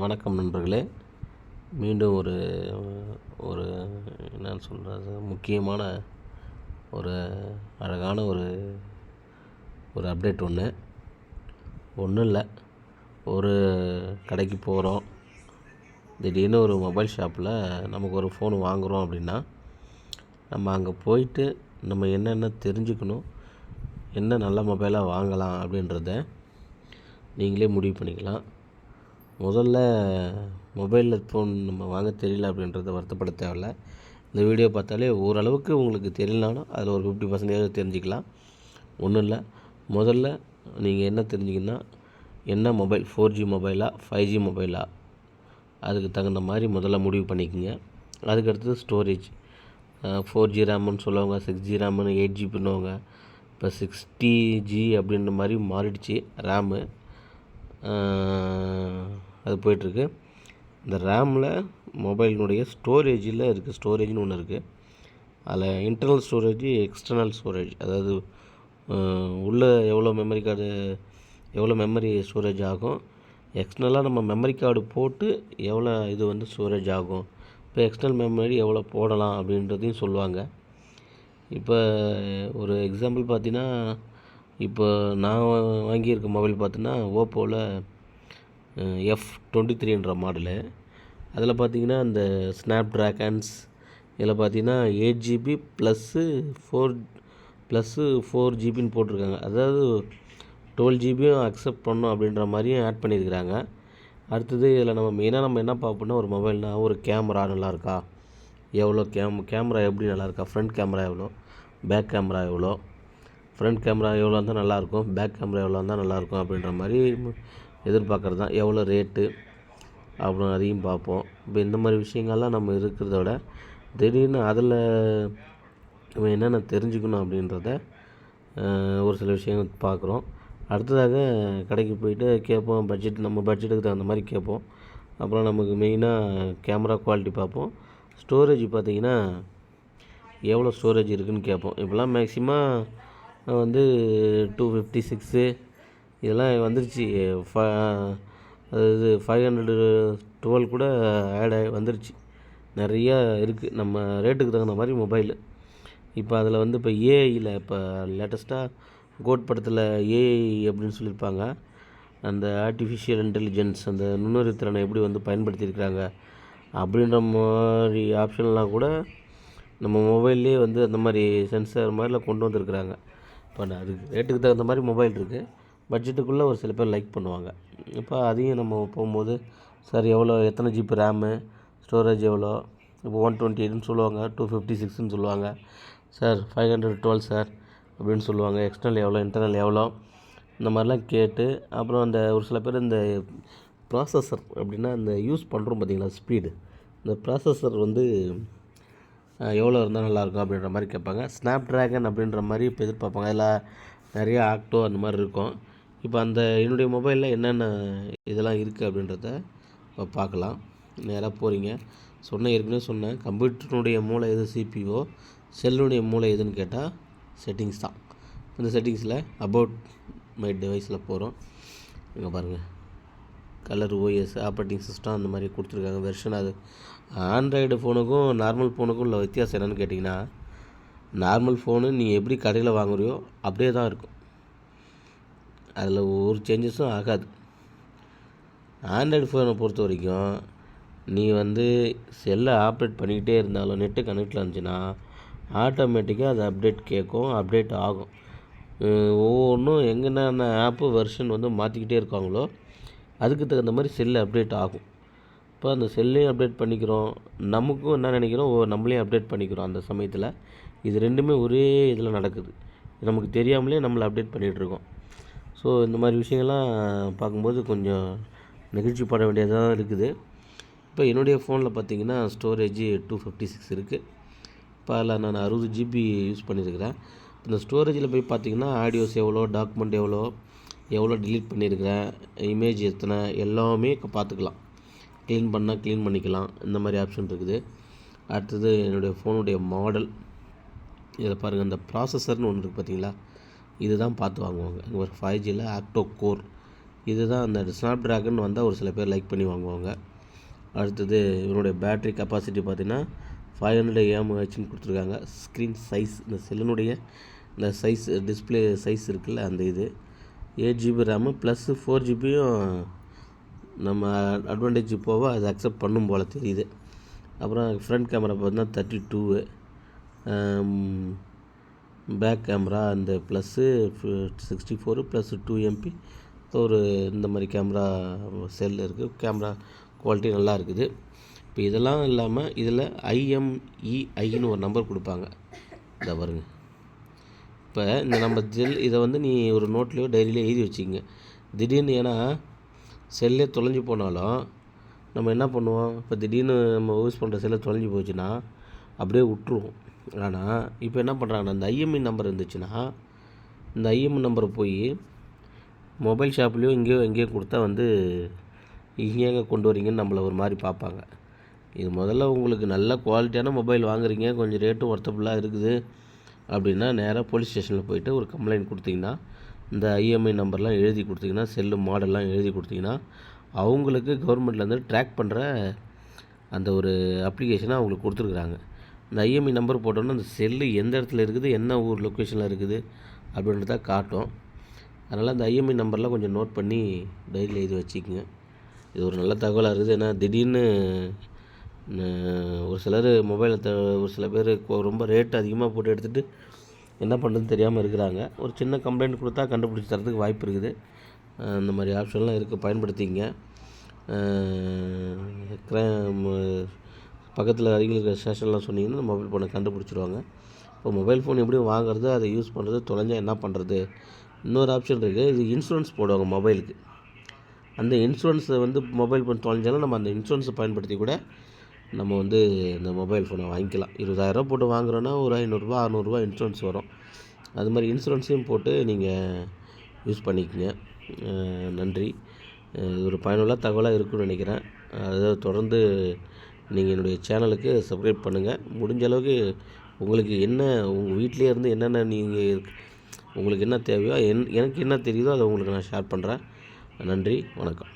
வணக்கம் நண்பர்களே. மீண்டும் ஒரு ஒரு என்னன்னு சொல்கிறது முக்கியமான ஒரு அழகான ஒரு ஒரு அப்டேட் ஒன்று ஒன்றும் இல்லை. ஒரு கடைக்கு போகிறோம் திடீர்னு ஒரு மொபைல் ஷாப்பில் நமக்கு ஒரு ஃபோன் வாங்குகிறோம் அப்படின்னா நம்ம அங்கே போயிட்டு நம்ம என்னென்ன தெரிஞ்சுக்கணும் என்ன நல்ல மொபைலாக வாங்கலாம் அப்படின்றத நீங்களே முடிவு பண்ணிக்கலாம். முதல்ல மொபைலில் ஃபோன் நம்ம வாங்க தெரியல அப்படின்றத வருத்தப்பட தேவையில்ல. இந்த வீடியோ பார்த்தாலே ஓரளவுக்கு உங்களுக்கு தெரியலனாலும் அதில் ஒரு ஃபிஃப்டி பர்சன்டேஜ் தெரிஞ்சுக்கலாம். ஒன்றும் இல்லை. முதல்ல நீங்கள் என்ன தெரிஞ்சிங்கன்னா என்ன மொபைல் ஃபோர் ஜி மொபைலா ஃபைவ் ஜி மொபைலா? அதுக்கு தகுந்த மாதிரி முதல்ல முடிவு பண்ணிக்கோங்க. அதுக்கடுத்தது ஸ்டோரேஜ் ஃபோர் ஜி ரேமுன்னு சொல்லுவாங்க சிக்ஸ் ஜி ரேமுன்னு எயிட் ஜிபின்னுவாங்க இப்போ சிக்ஸ்டி ஜி அப்படின்ற மாதிரி மாறிடுச்சு ரேமு. அது போயிட்டுருக்கு. இந்த ரேமில் மொபைலினுடைய ஸ்டோரேஜில் இருக்குது ஸ்டோரேஜ்னு ஒன்று இருக்குது அதில் இன்டர்னல் ஸ்டோரேஜ் எக்ஸ்டர்னல் ஸ்டோரேஜ் அதாவது உள்ளே எவ்வளோ மெமரி கார்டு எவ்வளோ மெமரி ஸ்டோரேஜ் ஆகும். எக்ஸ்டர்னலாக நம்ம மெமரி கார்டு போட்டு எவ்வளோ இது வந்து ஸ்டோரேஜ் ஆகும். இப்போ எக்ஸ்டர்னல் மெமரி எவ்வளோ போடலாம் அப்படின்றதையும் சொல்லுவாங்க. இப்போ ஒரு எக்ஸாம்பிள் பார்த்தீங்கன்னா இப்போ நான் வாங்கியிருக்க மொபைல் பார்த்தீங்கன்னா ஓப்போவில் எஃப் டுவெண்ட்டி த்ரீன்ற மாடலு அதில் பார்த்தீங்கன்னா அந்த ஸ்னாப் ட்ராகன்ஸ் இதில் பார்த்தீங்கன்னா eight GB plus four plus four ஜிபின்னு போட்டிருக்காங்க. அதாவது டுவெல் ஜிபியும் அக்செப்ட் பண்ணும் அப்படின்ற மாதிரியும் ஆட் பண்ணியிருக்கிறாங்க. அடுத்தது இதில் நம்ம மெயினாக நம்ம என்ன பார்ப்போம்னா ஒரு மொபைல்னால் ஒரு கேமரா நல்லா இருக்கா? எவ்வளோ கேம் கேமரா எப்படி நல்லா இருக்கா? ஃப்ரண்ட் கேமரா எவ்வளோ? பேக் கேமரா எவ்வளோ? ஃப்ரண்ட் கேமரா எவ்வளோ இருந்தால் நல்லாயிருக்கும் பேக் கேமரா எவ்வளோ இருந்தால் நல்லாயிருக்கும் அப்படின்ற மாதிரி எதிர்பார்க்குறது? தான் எவ்வளோ ரேட்டு அப்புறம் அதையும் பார்ப்போம். இப்போ இந்த மாதிரி விஷயங்கள்லாம் நம்ம இருக்கிறத விட திடீர்னு அதில் நம்ம என்னென்ன தெரிஞ்சுக்கணும் அப்படின்றத ஒரு சில விஷயங்கள் பார்க்குறோம். அடுத்ததாக கடைக்கு போயிட்டு கேட்போம். பட்ஜெட் நம்ம பட்ஜெட்டுக்கு தகுந்த மாதிரி கேட்போம். அப்புறம் நமக்கு மெயினாக கேமரா குவாலிட்டி பார்ப்போம். ஸ்டோரேஜ் பார்த்திங்கன்னா எவ்வளோ ஸ்டோரேஜ் இருக்குன்னு கேட்போம். இப்போலாம் மேக்ஸிமம் வந்து டூ ஃபிஃப்டி சிக்ஸு இதெல்லாம் வந்துருச்சு. ஃப அதாவது ஃபைவ் ஹண்ட்ரடு டுவெல் கூட ஆட் ஆகி வந்துருச்சு. நிறையா இருக்குது நம்ம ரேட்டுக்கு தகுந்த மாதிரி மொபைலு இப்போ அதில் வந்து இப்போ ஏஐயில் இப்போ லேட்டஸ்ட்டாக கோட் படத்தில் ஏஐ அப்படின்னு சொல்லியிருப்பாங்க. அந்த ஆர்டிஃபிஷியல் இன்டெலிஜென்ஸ் அந்த நுண்ணறிவு திறனை எப்படி வந்து பயன்படுத்தியிருக்கிறாங்க அப்படின்ற மாதிரி ஆப்ஷன்லாம் கூட நம்ம மொபைல்லே வந்து அந்த மாதிரி சென்சார் மாதிரிலாம் கொண்டு வந்திருக்கிறாங்க. இப்போ நான் அதுக்கு ரேட்டுக்கு தகுந்த மாதிரி மொபைல் இருக்குது பட்ஜெட்டுக்குள்ளே ஒரு சில பேர் லைக் பண்ணுவாங்க. இப்போ அதையும் நம்ம போகும்போது சார் எவ்வளோ எத்தனை ஜிபி ரேமு ஸ்டோரேஜ் எவ்வளோ? இப்போ ஒன் டுவெண்ட்டி எயிட்னு சொல்லுவாங்க டூ ஃபிஃப்டி சிக்ஸ்னு சொல்லுவாங்க. Sir five hundred twelve sir அப்படின்னு சொல்லுவாங்க. எக்ஸ்டர்னல் எவ்வளோ இன்டர்னல் எவ்வளோ? இந்த மாதிரிலாம் கேட்டு அப்புறம் அந்த ஒரு சில பேர் இந்த ப்ராசஸர் அப்படின்னா இந்த யூஸ் பண்ணுறோம் பார்த்தீங்களா ஸ்பீடு இந்த ப்ராசஸர் வந்து எவ்வளோ இருந்தால் நல்லாயிருக்கும் அப்படின்ற மாதிரி கேட்பாங்க. ஸ்னாப் ட்ராகன் அப்படின்ற மாதிரி இப்போ எதிர்பார்ப்பாங்க. அதில் நிறைய ஆக்டோ அந்த மாதிரி இருக்கும். இப்போ அந்த என்னுடைய மொபைலில் என்னென்ன இதெல்லாம் இருக்குது அப்படின்றத இப்போ பார்க்கலாம். நேராக போகிறீங்க சொன்ன ஏற்கனவே சொன்னேன் கம்ப்யூட்டருடைய மூளை எது சிபிஓ செல்லுடைய மூளை எதுன்னு கேட்டால் செட்டிங்ஸ் தான். இந்த செட்டிங்ஸில் அபவுட் மை டிவைஸில் போகிறோம் இங்கே பாருங்கள் கலர் ஓஎஸ் ஆப்ரேட்டிங் சிஸ்டம் அந்த மாதிரி கொடுத்துருக்காங்க. வெர்ஷன் அது. ஆண்ட்ராய்டு ஃபோனுக்கும் நார்மல் ஃபோனுக்கும் உள்ள வித்தியாசம் என்னென்னு கேட்டிங்கன்னா நார்மல் ஃபோனு நீ எப்படி கடையில் வாங்குறியோ அப்படியே தான் இருக்கும். அதில் ஒரு சேஞ்சஸும் ஆகாது. ஆண்ட்ராய்டு ஃபோனை பொறுத்த வரைக்கும் நீ வந்து செல்லை ஆப்ரேட் பண்ணிக்கிட்டே இருந்தாலும் நெட்டு கனெக்டில் இருந்துச்சுன்னா ஆட்டோமேட்டிக்காக அது அப்டேட் கேட்கும் அப்டேட் ஆகும். ஒவ்வொன்றும் எங்கென்ன ஆப்பு வெர்ஷன் வந்து மாற்றிக்கிட்டே இருக்காங்களோ அதுக்கு தகுந்த மாதிரி செல்லு அப்டேட் ஆகும். இப்போ அந்த செல்லையும் அப்டேட் பண்ணிக்கிறோம். நமக்கும் என்ன நினைக்கிறோம்? ஓ நம்மளையும் அப்டேட் பண்ணிக்கிறோம் அந்த சமயத்தில். இது ரெண்டுமே ஒரே இதில் நடக்குது. நமக்கு தெரியாமலே நம்மளை அப்டேட் பண்ணிகிட்ருக்கோம் ஸோ இந்த மாதிரி விஷயங்கள்லாம் பார்க்கும்போது கொஞ்சம் நெகிழ்ச்சி பட வேண்டியதாக இருக்குது. இப்போ என்னுடைய ஃபோனில் பார்த்தீங்கன்னா ஸ்டோரேஜ் டூ ஃபிஃப்டி சிக்ஸ் இருக்குது இப்போ அதில் நான் அறுபது ஜிபி யூஸ் பண்ணியிருக்கிறேன். இந்த ஸ்டோரேஜில் போய் பார்த்தீங்கன்னா ஆடியோஸ் எவ்வளோ டாக்குமெண்ட் எவ்வளோ எவ்வளோ டிலீட் பண்ணியிருக்கிறேன் இமேஜ் எத்தனை எல்லாமே பார்த்துக்கலாம். க்ளீன் பண்ணால் க்ளீன் பண்ணிக்கலாம். இந்த மாதிரி ஆப்ஷன் இருக்குது. அடுத்தது என்னுடைய ஃபோனுடைய மாடல் இதில் பாருங்கள் இந்த ப்ராசஸர்னு ஒன்று இருக்குது பார்த்தீங்களா? இதுதான் பார்த்து வாங்குவாங்க. இங்கே ஒரு ஃபைவ் ஜியில் ஆக்டோ கோர் இதுதான் அந்த ஸ்னாப் ட்ராகன் வந்தால் ஒரு சில பேர் லைக் பண்ணி வாங்குவாங்க. அடுத்தது இவனுடைய பேட்ரி கெப்பாசிட்டி பார்த்தீங்கன்னா ஃபைவ் ஹண்ட்ரட் ஏஎம்ஹெச்னு கொடுத்துருக்காங்க. ஸ்க்ரீன் சைஸ் இந்த செல்லினுடைய இந்த சைஸ் டிஸ்பிளே சைஸ் இருக்குல்ல அந்த இது. Eight GB RAM plus four ஜிபியும் நம்ம அட்வான்டேஜ் போக அது அக்செப்ட் பண்ணும் போல் தெரியுது. அப்புறம் ஃப்ரண்ட் கேமரா பார்த்தீங்கன்னா thirty two um, back camera அந்த plus sixty four plus two MP ஒரு இந்த மாதிரி கேமரா செல் இருக்குது கேமரா குவாலிட்டி நல்லா இருக்குது. இப்போ இதெல்லாம் இல்லாமல் இதில் ஐஎம்இஐன்னு ஒரு நம்பர் கொடுப்பாங்க. இதை பாருங்க. இப்போ இந்த நம்ம ஜெல் இதை வந்து நீ ஒரு நோட்லேயோ டைரியிலையோ எழுதி வச்சுக்கங்க. திடீர்னு ஏன்னா செல்லே தொலைஞ்சு போனாலும் நம்ம என்ன பண்ணுவோம்? இப்போ திடீர்னு நம்ம யூஸ் பண்ணுற செல்லை தொலைஞ்சு போச்சுன்னா அப்படியே விட்ருவோம் ஆனால் இப்போ என்ன பண்ணுறாங்கன்னா இந்த ஐஎம்இ நம்பர் இருந்துச்சுன்னா இந்த ஐஎம்இ நம்பரை போய் மொபைல் ஷாப்லேயோ இங்கேயோ எங்கேயோ கொடுத்தா வந்து இங்கேங்க கொண்டு வரீங்கன்னு நம்மளை ஒரு மாதிரி பார்ப்பாங்க. இது முதல்ல உங்களுக்கு நல்ல குவாலிட்டியான மொபைல் வாங்குறீங்க கொஞ்சம் ரேட்டும் ஒர்த்தபுளாக இருக்குது. அப்படின்னா நேராக போலீஸ் ஸ்டேஷனில் போயிட்டு ஒரு கம்ப்ளைண்ட் கொடுத்தீங்கன்னா இந்த ஐஎம்ஐ நம்பர்லாம் எழுதி கொடுத்தீங்கன்னா செல்லு மாடல்லாம் எழுதி கொடுத்தீங்கன்னா அவங்களுக்கு கவர்மெண்ட்லேருந்து ட்ராக் பண்ணுற அந்த ஒரு அப்ளிகேஷனை அவங்களுக்கு கொடுத்துருக்குறாங்க. இந்த ஐஎம்ஐ நம்பர் போட்டோன்னா அந்த செல்லு எந்த இடத்துல இருக்குது என்ன ஊர் லொக்கேஷனில் இருக்குது அப்படின்றத காட்டும். அதனால் அந்த ஐஎம்ஐ நம்பர்லாம் கொஞ்சம் நோட் பண்ணி டைரியில் எழுதி வச்சுக்கோங்க. இது ஒரு நல்ல தகவலாக இருக்குது. ஏன்னா திடீர்னு ஒரு சிலர் மொபைலை த ஒரு சில பேர் ரொம்ப ரேட் அதிகமாக போட்டு எடுத்துகிட்டு என்ன பண்ணுறதுன்னு தெரியாமல் இருக்கிறாங்க. ஒரு சின்ன கம்ப்ளைண்ட் கொடுத்தா கண்டுபிடிச்சி தரதுக்கு வாய்ப்பு இருக்குது. அந்த மாதிரி ஆப்ஷன்லாம் இருக்குது பயன்படுத்திங்க. பக்கத்தில் அருகில் இருக்கிற ஸ்டேஷன்லாம் சொன்னீங்கன்னா மொபைல் ஃபோனை கண்டுபிடிச்சிருவாங்க. இப்போ மொபைல் ஃபோன் எப்படி வாங்குறது அதை யூஸ் பண்ணுறது தொலைஞ்சா என்ன பண்ணுறது? இன்னொரு ஆப்ஷன் இருக்குது இது இன்சூரன்ஸ் போடுவாங்க மொபைலுக்கு. அந்த இன்சூரன்ஸை வந்து மொபைல் ஃபோன் தொலைஞ்சாலும் நம்ம அந்த இன்சூரன்ஸை பயன்படுத்தி கூட நம்ம வந்து இந்த மொபைல் ஃபோனை வாங்கிக்கலாம். இருபதாயிரரூபா போட்டு வாங்குறோன்னா ஒரு ஐநூறுரூவா அறநூறுரூவா இன்சூரன்ஸ் வரும். அது மாதிரி இன்சூரன்ஸையும் போட்டு நீங்கள் யூஸ் பண்ணிக்கங்க. நன்றி. இது ஒரு பயனுள்ள தகவலாக இருக்கும்னு நினைக்கிறேன். அதை தொடர்ந்து நீங்கள் என்னுடைய சேனலுக்கு சப்ஸ்கிரைப் பண்ணுங்கள் முடிஞ்ச அளவுக்கு உங்களுக்கு என்ன உங்கள் வீட்டிலே இருந்து என்னென்ன நீங்கள் உங்களுக்கு என்ன தேவையோ என் எனக்கு என்ன தெரியுதோ அதை உங்களுக்கு நான் ஷேர் பண்ணுறேன் நன்றி வணக்கம்.